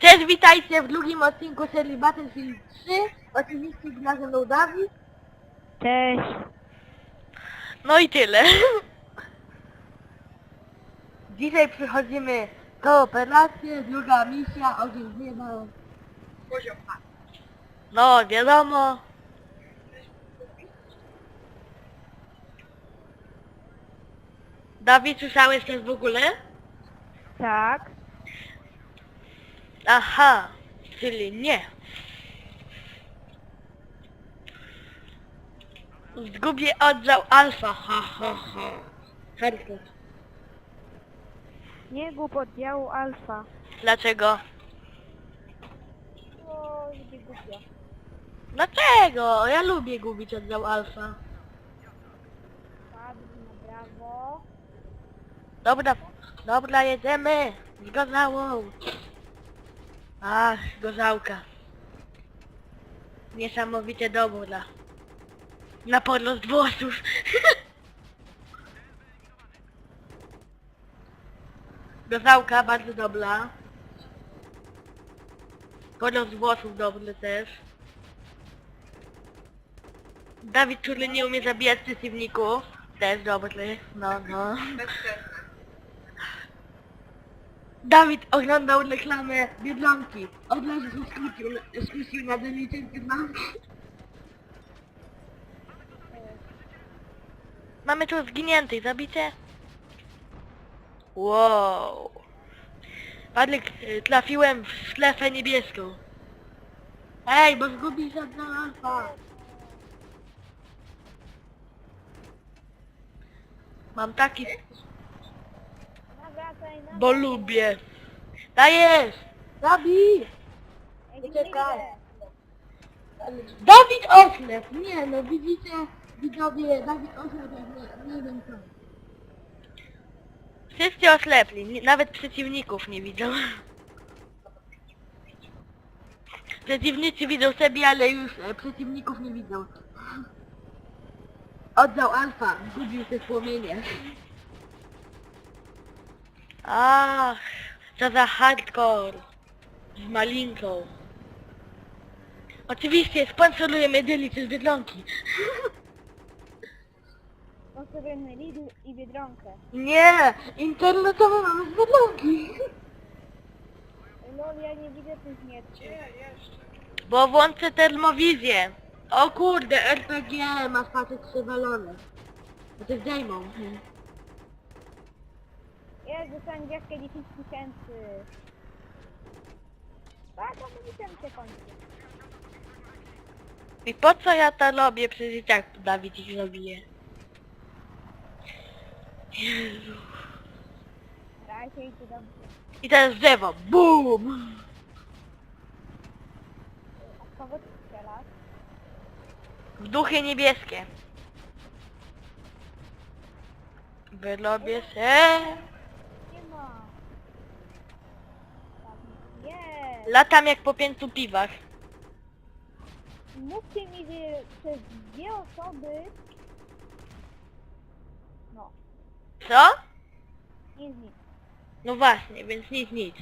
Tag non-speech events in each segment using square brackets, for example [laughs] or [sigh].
Cześć, witajcie w drugim odcinku serii Battlefield 3. Oczywiście gra ze mną Dawid. Cześć. No i tyle. [laughs] Dzisiaj przychodzimy do operacji, druga misja, ogień z nieba. Poziom No, wiadomo. Dawid, słyszałeś coś w ogóle? Tak. Aha, czyli nie. Zgubię oddział alfa, ha ha ha. Hardcore. Nie głup oddziału alfa. Dlaczego? O, lubię głupio. Dlaczego? Ja lubię gubić oddział alfa. Na brawo. Dobra, dobra, jedziemy. Z gorzałą. Ach, gorzałka. Niesamowicie dobra. Na podrost włosów. [laughs] Gorzałka bardzo dobra. Podrost włosów dobry też. Dawid, który nie umie zabijać przeciwników. Też dobry. No, no. Dawid oglądał reklamę Biedronki. Od razu się skrócił, skrócił na delicie Biedronki. Mamy tu zginiętych, zabicie? Wow. Padlik, y, trafiłem w strefę niebieską. Ej, bo zgubisz od alfa. Mam taki, Bo lubię. Dajesz! Zabij! Uciekaj. Dawid Oślep! Nie no, widzicie, widzowie, Dawid Oślep jak nie, nie wiem co. Wszyscy oślepli, nie- nawet przeciwników nie widzą. [laughs] Przeciwnicy widzą sobie, ale już e, przeciwników nie widzą. Oddał Alfa, zgubił się w płomienie. Ach, co za hardcore. Z malinką. Oczywiście, sponsorujemy Delicę z Biedronki. Postawiamy Lidl i Biedronkę. Nie, internetowe mamy z Biedronki. Lol, ja nie widzę tych mieczy. Bo włączę termowizję. O kurde, RPG, masz patrzeć przewalone. Bo to zdejmą. Ja dostałem gwiazdkę 10 tysięcy. Tak, to mi się kończy. I po co ja to robię? Przecież i tak Dawid ich zabije. Jezu. Razie i to dobrze. I teraz drzewo. BUM! A kogo ty strzelasz? W duchy niebieskie. Wyrobię Nie jest. Latam jak po pięciu piwach. Mówcie mi, że przez dwie osoby... No, Co? nic, nic. No właśnie, więc nic, nic.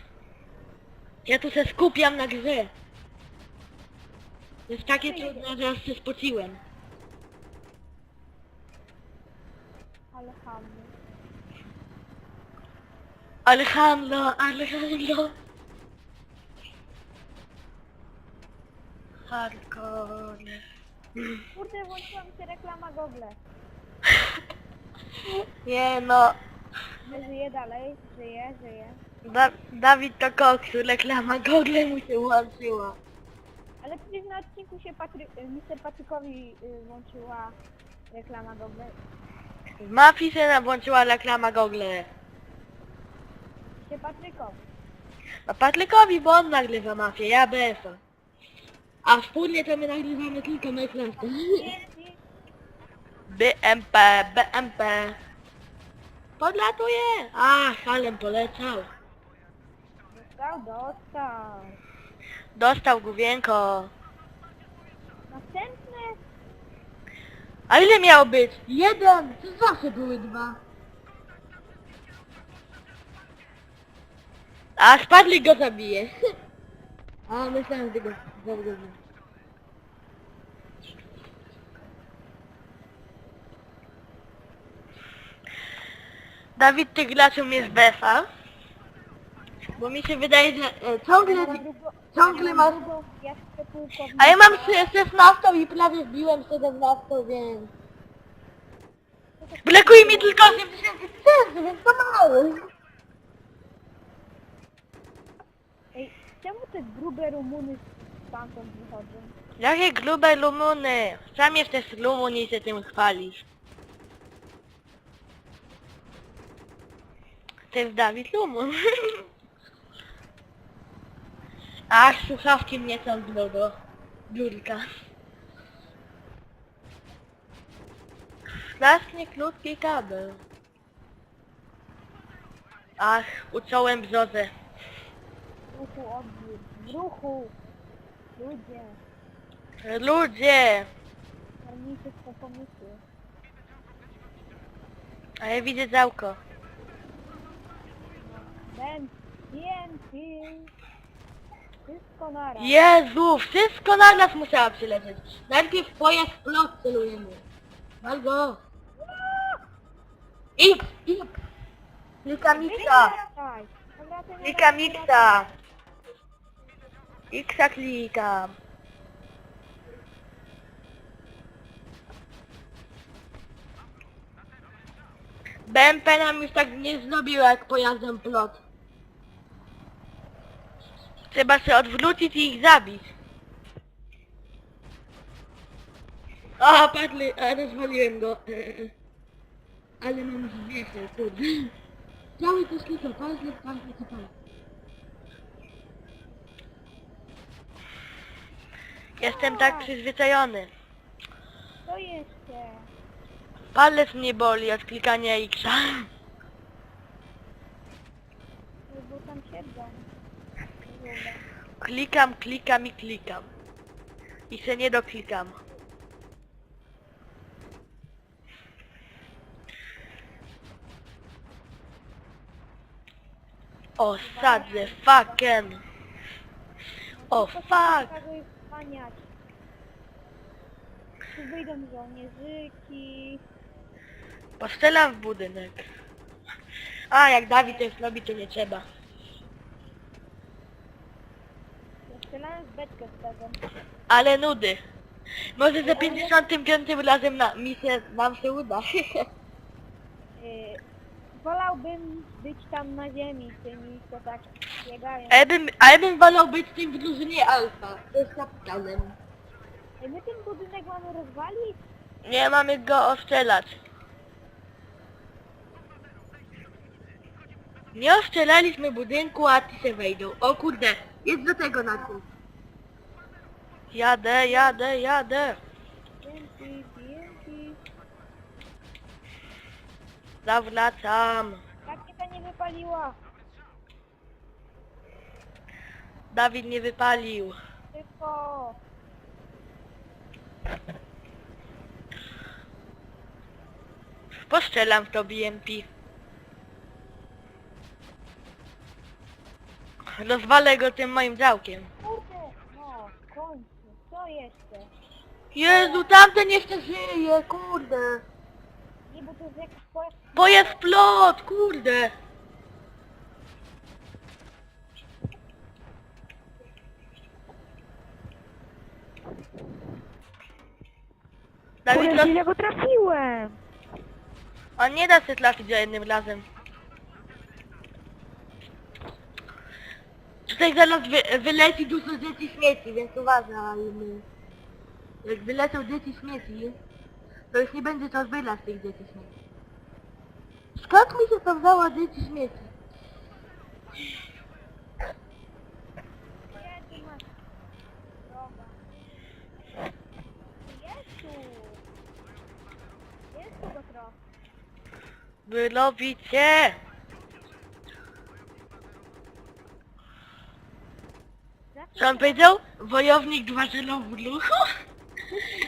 Ja tu się skupiam na grze. Jest takie trudne, że aż się spociłem. Ale hamny. Alejandro, Alejandro. Hardcore. Kurde, włączyła mi się reklama Google. Nie no, Żyje dalej, żyje, żyje. da Dawid to koksu, reklama Google mu się włączyła. Ale przecież na odcinku się Patry... y, Mr. Patrykowi y, włączyła reklama Google. W mafii się nam włączyła reklama Google. Się Patrykowi. A Patrykowi, bo on nagrywa mafię, ja BF-a. A wspólnie to my nagrywamy tylko Minecrafta. [laughs] BMP, BMP. Podlatuje! Ach, ale poleciał. Dostał, dostał. Dostał główienko. Następne. A ile miało być? Jeden! To zawsze były dwa. A Spadlik go zabije. [laughs] A, myślałem, że go dobrze. Dawid, ty gracz umiesz befa? Bo mi się wydaje, że e, ciągle, ciągle masz... A ja mam sze- 16 i prawie zbiłem 17, więc... Brakuje mi tylko 80 tysięcy, więc to mało. Ej, czemu te grube Rumuny stamtąd wychodzą? Jakie grube lumuny. Sam jesteś lumun i się tym chwalisz. To jest Dawid Lumun. [laughs] Ach, słuchawki mnie ciągną do biurka. Strasznie krótki kabel. Ach, uciąłem brzozę. W ruchu odbiór. W ruchu! Ludzie, Ludzie! karmijcie swoje pomysły. A ja widzę działko. Ben, TNT. Wszystko naraz. Jezu, wszystko na nas musiała przylecieć. Najpierw pojazd plot celujemy. Albo... X, X! Klika miksa! Wygraj! Powracaj na Klika miksa! Xa klikam. BMP nam już tak nie zrobiła jak pojazdem plot. Trzeba się odwrócić i ich zabić. O, padli, a rozwaliłem go. [laughs] Ale mam zwierzę, kurde. [laughs] Cały to palce. Jestem tak przyzwyczajony. Co jeszcze? Palec mnie boli od klikania X. No Bo tam siedzą. Klikam, klikam i klikam. I się nie doklikam. O, sadzę, fucking. O, fuck. Ich wspaniać. Tu wyjdą żołnierzyki. Postrzelam w budynek. A, jak Dawid to robi, to nie trzeba. Strzelałem w beczkę z tego. Ale nudy. Może za 55 razem na, mi się, nam się uda. Yy, [laughs] wolałbym być tam na ziemi, tymi, co tak biegają. A ja bym, a ja bym wolał być tym w drużynie alfa. To jest kapitanem. Ej, my ten budynek mamy rozwalić? Nie mamy go ostrzelać. Nie ostrzelaliśmy budynku, a ty się wejdą. O kurde, jest do tego na tym. Jadę, jadę, jadę. TNT, TNT. Zawracam. Rakieta nie wypaliła. Dawid nie wypalił. Tylko... Postrzelam w to BMP. Rozwalę go tym moim działkiem. Kurde, no, w końcu. Co jeszcze? Jezu, tamten jeszcze żyje, kurde. Nie, bo to jest jakiś pojazd... Pojazd plot, kurde. Dawid, roz... ja go trafiłem! On nie da się trafić za jednym razem. Tutaj zaraz wy, wyleci dużo dzieci śmieci, więc uważajmy. Jak wylecą dzieci śmieci, to już nie będzie to zbyla z tych dzieci śmieci. Skąd mi się to wzało dzieci śmieci? Gdzie ty masz droga? Jest tu! Jest tu go trochę. Wy robicie! Co on powiedział? Wojownik 2.0 w ruchu?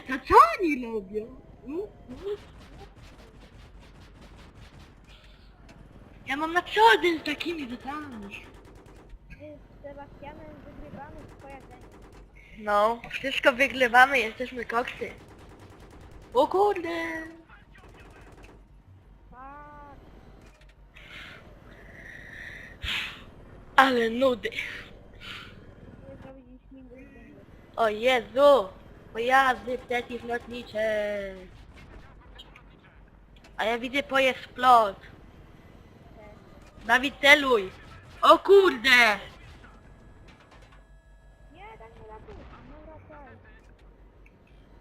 To co oni robią? Mm, mm. Ja mam na co dzień z takimi rzeczami. Wszyscy Sebastianem wygrywamy twoja zęba. No, wszystko wygrywamy, jesteśmy koksy. O kurde! Ale nudy. O Jezu! Pojazdy przeciwlotnicze. A ja widzę pojazd plot. Dawid celuj! O kurde! Nie, tak nie ratuj. No raczej.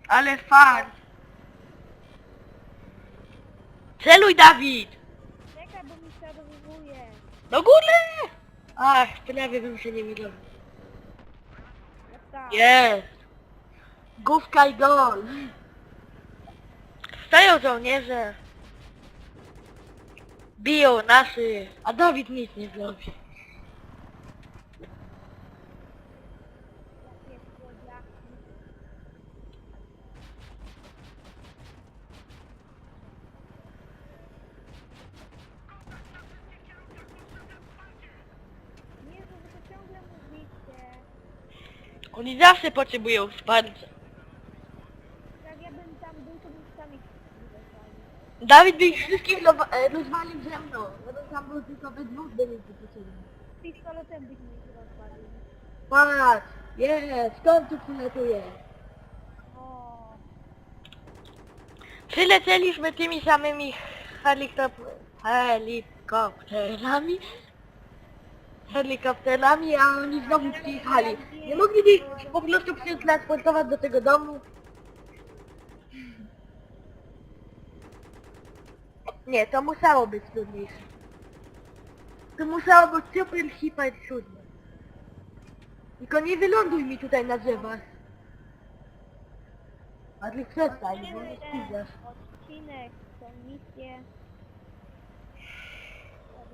Ale fart! Celuj Dawid! Czekaj, bo mi przeładowuje. Do góry! Ach, prawie bym się nie widział. Tak. Jest! Główka i gol! Stoją żołnierze! Biją naszych, a Dawid nic nie zrobi. Jakie słodziaki. Nie, że wy to ciągle mówicie. Oni zawsze potrzebują wsparcia. Jak ja bym tam był, to bym sami wywali. Dawid by ich wszystkich lo- e, rozwalił ze mną. Ja bym tam był tylko we dwóch byliśmy potrzebni. Pistoletem byśmy ich rozwalił. Patrz! Jest! Skąd tu przylatuje? O, Przylecieliśmy tymi samymi helikop- helikopterami. Helikopterami, a oni znowu przyjechali. Nie mogliby ich po prostu przetransportować do tego domu? Nie, to musiało być trudniejsze. To musiało być super, hiper trudne. Tylko nie wyląduj mi tutaj na drzewach. A ty przestań, bo mnie spizdasz. odcinek, tą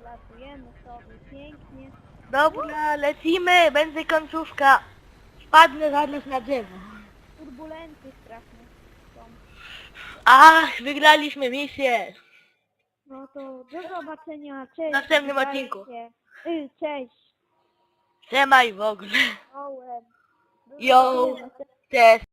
misję. Odlatujemy sobie pięknie. Dobra, lecimy, będzie końcówka. Spadnę zaraz na drzewo. Turbulencje straszne są. Ach, wygraliśmy misję. No to do zobaczenia, cześć. W następnym trzymajcie odcinku. Y, cześć. Trzymaj w ogóle. Ołem. Do Yo. zobaczenia. Cześć.